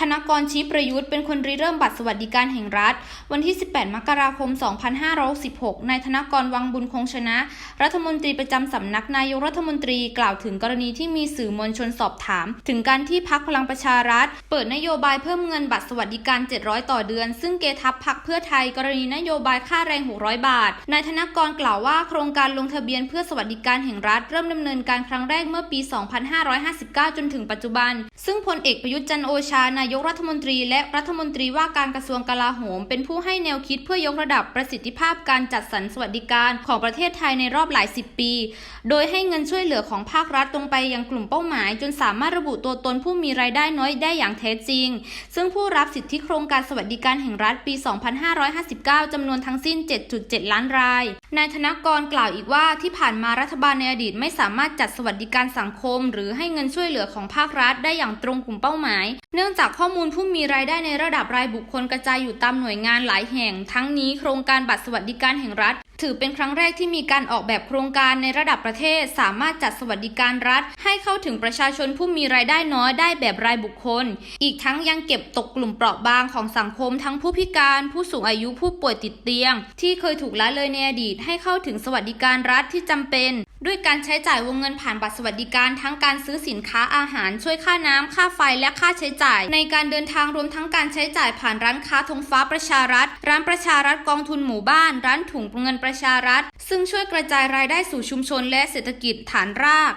ธนกรชี้ประยุทธ์เป็นคนริเริ่มบัตรสวัสดิการแห่งรัฐ วันที่ 18 มกราคม 2516 นายธนกรวังบุญคงชนะ รัฐมนตรีประจำสำนักนายกรัฐมนตรีกล่าวถึงกรณีที่มีสื่อมวลชนสอบถาม ถึงการที่พักพลังประชารัฐ เปิดนโยบายเพิ่มเงินบัตรสวัสดิการ 700 ต่อเดือน ซึ่งเกทับพักเพื่อไทย กรณีนโยบายค่าแรง 600 บาท นายธนกรกล่าวว่าโครงการลงทะเบียนเพื่อสวัสดิการแห่งรัฐ เริ่มดำเนินการครั้งแรกเมื่อปี 2559 จนถึงปัจจุบัน ซึ่งพลเอกประยุทธ์จันโอชานายยกรัฐมนตรีและรัฐมนตรีว่าการกระทรวงกลาโหม เป็นผู้ให้แนวคิดเพื่อยกระดับประสิทธิภาพการจัดสรรสวัสดิการของประเทศไทยในรอบหลายสิบปี โดยให้เงินช่วยเหลือของภาครัฐตรงไปยังกลุ่มเป้าหมาย จนสามารถระบุตัวตนผู้มีรายได้น้อยได้อย่างแท้จริง ซึ่งผู้รับสิทธิโครงการสวัสดิการแห่งรัฐปี 2559 จำนวนทั้งสิ้น 7.7 ล้านราย นายธนกรกล่าวอีกว่าที่ผ่านมารัฐบาลในอดีตไม่สามารถจัดสวัสดิการสังคม หรือให้เงินช่วยเหลือของภาครัฐได้อย่างตรงกลุ่มเป้าหมาย เนื่องจากข้อมูลผู้มีรายได้ในระดับรายบุคคลกระจายอยู่ตามหน่วยงานหลายแห่ง ทั้งนี้โครงการบัตรสวัสดิการแห่งรัฐ ถือเป็นครั้งแรกที่มีการออกแบบโครงการในระดับประเทศ สามารถจัดสวัสดิการรัฐ ให้เข้าถึงประชาชนผู้มีรายได้น้อยได้แบบรายบุคคล อีกทั้งยังเก็บตกกลุ่มเปราะบางของสังคมทั้งผู้พิการ ผู้สูงอายุผู้ป่วยติดเตียง ที่เคยถูกละเลยในอดีตให้เข้าถึงสวัสดิการรัฐที่จำเป็น ด้วยการใช้จ่ายวงเงินผ่านบัตรสวัสดิการทั้งการซื้อสินค้าอาหาร ช่วยค่าน้ำค่าไฟและค่าใช้จ่าย ในการเดินทางรวมทั้งการใช้จ่ายผ่านร้านค้าธงฟ้าประชารัฐ ร้านประชารัฐกองทุนหมู่บ้าน ร้านถุงเงินประชารัฐ ซึ่งช่วยกระจายรายได้สู่ชุมชนและเศรษฐกิจฐานราก